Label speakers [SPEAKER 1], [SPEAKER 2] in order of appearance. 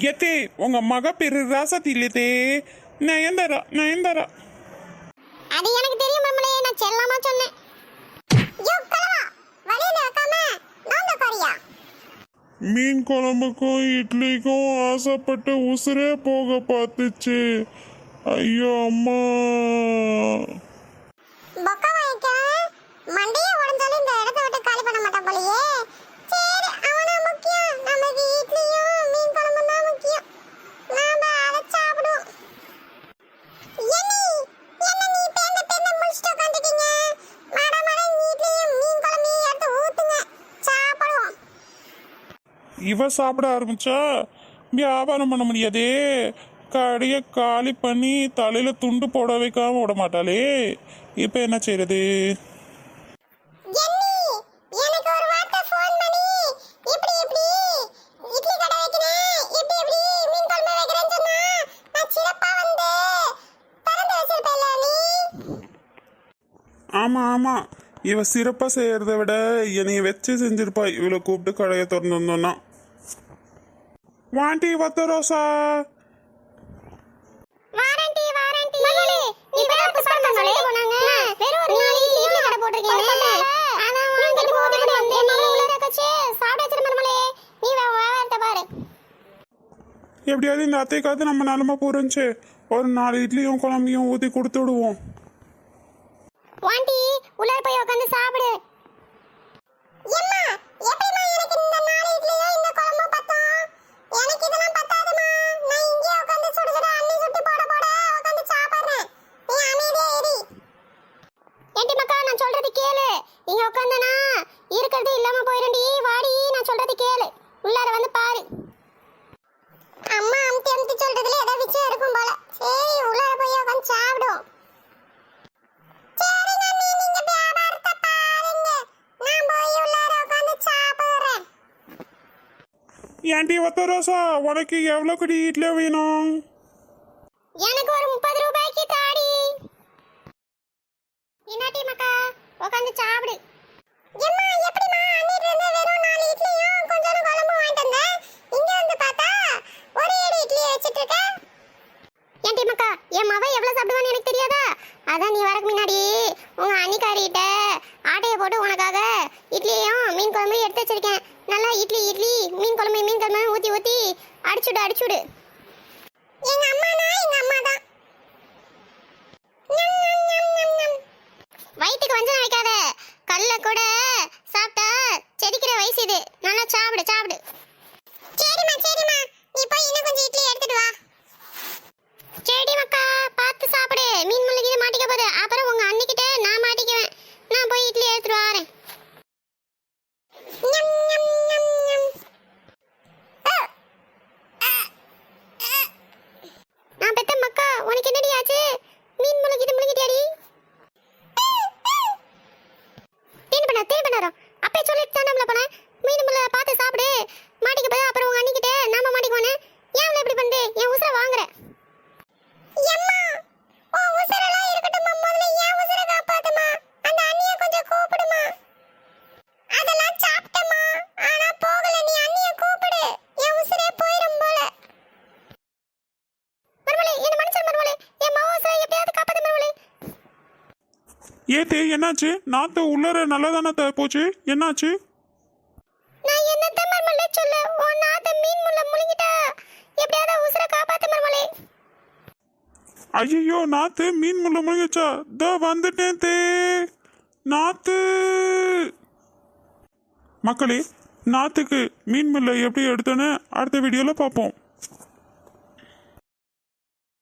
[SPEAKER 1] எத்தே உங்க மக பேரு ராசத்தி இல்லதே நயன்தாரா நயன்தாரா.
[SPEAKER 2] அது எனக்கு தெரியும் மம்மளே நான் செல்லமா சொன்னேன். யோ கலவா வழியில வைக்காம நான் உட்காரியா
[SPEAKER 1] மீன் குழம்புக்கும் இட்லிக்கும் ஆசைப்பட்டு உசுரே போக பார்த்துச்சு. ஐயோ அம்மா. இவ சாப்பிட ஆரம்பிச்சா வியாபாரம் பண்ண முடியாதே. கடையை காலி பண்ணி தலையில துண்டு போட வைக்காம விட மாட்டாளே. இப்ப என்ன செய்யறது ஆமா ஆமா. இவ சிறப்பா செய்யறத விட என்னைய வச்சு செஞ்சிருப்பா. இவளை கூப்பிட்டு கடையை திறந்து வந்தோன்னா. வாண்டி வத்த ரோசா.
[SPEAKER 2] Warranty warranty. மகளே இப்பதான் புஷ்பா மகளே. போனாங்க. வெறும் ஒரு நாள் இட்லி கடை போட்டிருக்கீங்க அதான் வாங்கிட்டு போகுது வந்தேன். உள்ள இருக்கச்சே சாப்பிட வச்சிரு மகளே நீ வே வாரத்தை பாரு.
[SPEAKER 1] எப்படியாவது இந்த அத்தைக்காவது நம்ம நிலமை புரிஞ்சு ஒரு நாலு இட்லியும் குழம்பையும் ஊற்றி கொடுத்து விடுவோம்.
[SPEAKER 2] வாண்டி உள்ளார போய் உட்காந்து இங்க உட்காந்தனா இருக்கிறது இல்லாம போயிருண்டி. வாடி நான் சொல்றது கேளு. உள்ளார வந்து பாரு. அம்மா அமுத்தி அமுத்தி சொல்றதுல ஏதோ விஷயம் இருக்கும் போல. சரி உள்ளார போய் உட்காந்து சாப்பிடுவோம். சரி பாருங்க.
[SPEAKER 1] ஏன்டி ரோசா உனக்கு எவ்வளோ குடி இட்லி வேணும்
[SPEAKER 2] எனக்கு ஒரு முப்பது ரூபாய்க்கு தாடி என்னாட்டி மக்கா உட்காந்து சாப்பிடு எம்மா எப்படிமா அன்னிட்டு இருந்து வெறும் நாலு இட்லியும் கொஞ்சம் குழம்பு வாங்கிட்டு வந்தேன் இங்க வந்து பார்த்தா ஒரே ஏடு இட்லி வச்சிட்டு இருக்க ஏன்டி மக்கா என் மவ எவ்வளவு சாப்பிடுவான்னு எனக்கு தெரியாதா அதான் நீ வரக்கு முன்னாடி உங்க அன்னிக்காரிட்ட ஆட்டையை போட்டு உனக்காக இட்லியும் மீன் குழம்பையும் எடுத்து வச்சிருக்கேன். நல்லா இட்லி இட்லி மீன் குழம்பு மீன் குழம்பு ஊற்றி ஊற்றி அடிச்சுடு அடிச்சுடு எங்க அம்மானா எங்க அம்மா தான் வயிற்றுக்கு வஞ்சம் நினைக்காத கல்ல கூட சாப்பிட்டா செரிக்கிற வயசு இது. நல்லா சாப்பிடு சாப்பிடு. சரிம்மா சரிம்மா. நீ போய் இன்னும் கொஞ்சம் இட்லி எடுத்துட்டு வா. உனக்கு என்னடி ஆச்சு
[SPEAKER 1] ஏத்தே என்னாச்சு? நாத்து உள்ளர நல்லா தானே போச்சு? என்னாச்சு?
[SPEAKER 2] நான் என்னத்த மருமலே சொல்ல. உன் நாத்த மீன் முள்ள முழுங்கிட்டா. எப்படியாவது உசுர காப்பாத்து மருமலே?
[SPEAKER 1] ஐயோ நாத்து மீன் முள்ள முழுங்கச்சா? தோ வந்துட்டேன் தே. நாத்து. மக்களே நாத்துக்கு மீன் முல்லை எப்படி எடுத்தோன்னு அடுத்த வீடியோவில் பார்ப்போம்